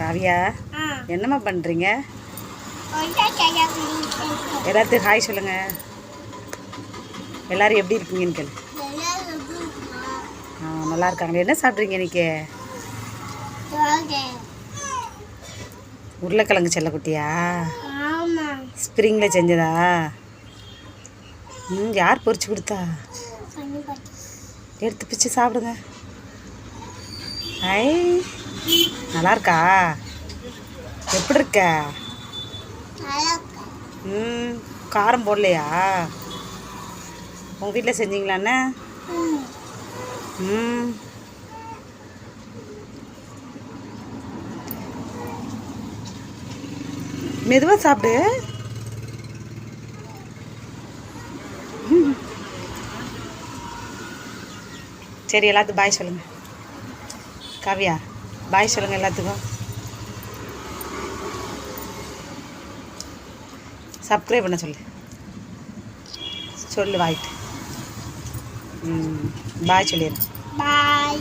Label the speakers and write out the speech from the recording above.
Speaker 1: காவியா என்னம்மா பண்ணுறீங்க எல்லாத்துக்கும் ஹாய் சொல்லுங்க. எல்லாரும் எப்படி இருக்கீங்கன்னு கேளு? ஆ நல்லா இருக்காங்க. என்ன சாப்பிட்றீங்க இன்னைக்கு. உருளைக்கிழங்கு செல்லக்குட்டியா? ஸ்ப்ரிங்கில் செஞ்சதா? ம் யார் பொரிச்சு கொடுத்தா? எடுத்து பிச்சு சாப்பிடுங்க. ஐ நல்லா இருக்கா எப்படி இருக்க. ம் காரம் போடலையா உங்கள் வீட்டில் செஞ்சீங்களாண்ணே
Speaker 2: ம்.
Speaker 1: மெதுவாக சாப்பிடு. சரி எல்லாத்துக்கும் பாய் சொல்லுங்க காவியா பாய் சொல்லுங்க எல்லாத்துக்கும். சப்ஸ்கிரைப் பண்ண சொல்லு. சொல்லு வாய்ட்டு. ம் பாய் சொல்லிடுறேன்
Speaker 2: பாய்